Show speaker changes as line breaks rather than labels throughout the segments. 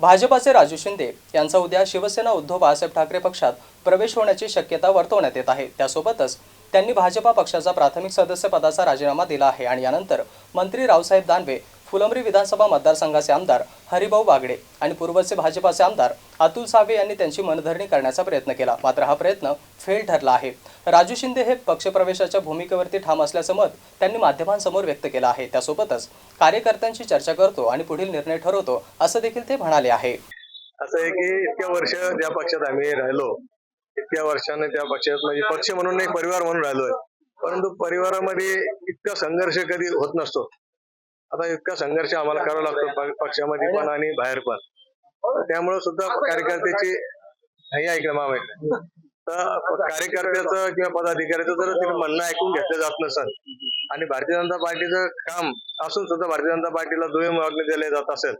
भाजपाचे राजू शिंदे यांचा उद्या शिवसेना उद्धव बाळासाहेब ठाकरे पक्षात प्रवेश होण्याची शक्यता वर्तवण्यात येत आहे. त्यासोबतच त्यांनी भाजपा पक्षाचा प्राथमिक सदस्य पदाचा राजीनामा दिला आहे आणि यानंतर मंत्री रावसाहेब दानवे फुलंब्री विधानसभा मतदारसंघाचे आमदार हरिभाऊ बागडे आणि पूर्वचे भाजपाचे आमदार अतुल सावे यांनी त्यांची मनधरणी करण्याचा प्रयत्न केला. मात्र हा प्रयत्न फेल ठरला आहे. राजू शिंदे हे पक्षप्रवेशाच्या भूमिकेवरती ठाम असल्याचं मत त्यांनी माध्यमांसमोर व्यक्त केलं आहे. त्यासोबतच कार्यकर्त्यांशी चर्चा करतो आणि पुढील निर्णय ठरवतो असं देखील ते म्हणाले आहे.
असं आहे की इतक्या वर्ष ज्या पक्षात आम्ही राहिलो इतक्या वर्षाने त्या पक्षात म्हणजे पक्ष म्हणून एक परिवार म्हणून राहिलोय. परंतु परिवारामध्ये इतका संघर्ष कधी होत नसतो. आता इतका संघर्ष आम्हाला करावा लागतो पक्षामध्ये पण आणि बाहेर पण. त्यामुळे सुद्धा कार्यकर्त्याची हे ऐकलं मामा तर कार्यकर्त्याचं किंवा पदाधिकाऱ्याचं जर तिने म्हणणं ऐकून घेतलं जात नसेल आणि भारतीय जनता पार्टीचं काम असून सुद्धा भारतीय जनता पार्टीला दुय्यम मागणी दिले जात असेल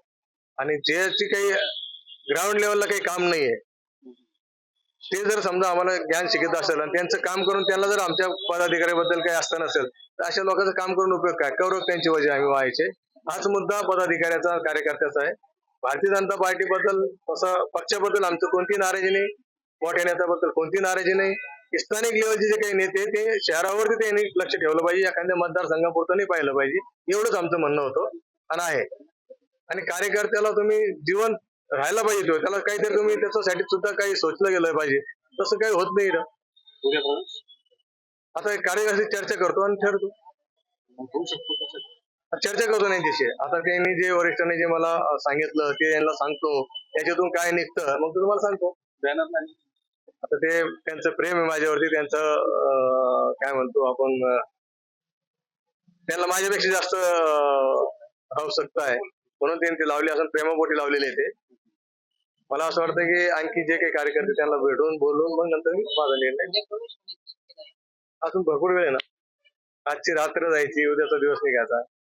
आणि जे काही ग्राउंड लेवलला काही काम नाहीये ते जर समजा आम्हाला ज्ञान शिकत असेल आणि त्यांचं काम करून त्यांना जर आमच्या पदाधिकाऱ्याबद्दल काही असतं नसेल तर अशा लोकांचं काम करून उपयोग काय? कौरव त्यांची वजे आम्ही व्हायचे. हाच मुद्दा पदाधिकाऱ्याचा कार्यकर्त्याचा आहे. भारतीय जनता पार्टीबद्दल तसं पक्षाबद्दल आमचं कोणती नाराजी नाही. मोठ्या नेत्याबद्दल कोणती नाराजी नाही. स्थानिक लेवलचे जे काही नेते ते शहरावरती त्यांनी लक्ष ठेवलं पाहिजे. एखाद्या मतदारसंघापुरतं नाही पाहिलं पाहिजे. एवढंच आमचं म्हणणं होतं. आणि आहे. आणि कार्यकर्त्याला तुम्ही जीवन राहायला पाहिजे तो. त्याला काहीतरी तुम्ही त्याच्यासाठी सुद्धा काही सोचलं गेलं पाहिजे. तसं काही होत नाही इथं. आता एक कार्यकर्ते चर्चा करतो आणि ठरतो चर्चा करतो नाही त्याशी आता त्यांनी जे वरिष्ठांनी जे मला सांगितलं ते यांना सांगतो. याच्यातून काय निघतं मग तो तुम्हाला सांगतो. आता ते त्यांचं प्रेम आहे माझ्यावरती त्यांचं काय म्हणतो आपण त्यांना माझ्यापेक्षा जास्त आवश्यकता आहे. म्हणून त्यांनी ते लावली असं प्रेमापोटी लावलेले ते. मला असं वाटतं की आणखी जे काही कार्यकर्ते त्यांना भेटून बोलून मग नंतर मी माझा निर्णय अजून भरपूर वेळ आहे ना? आजची रात्र जायची उद्याचा दिवस निघायचा.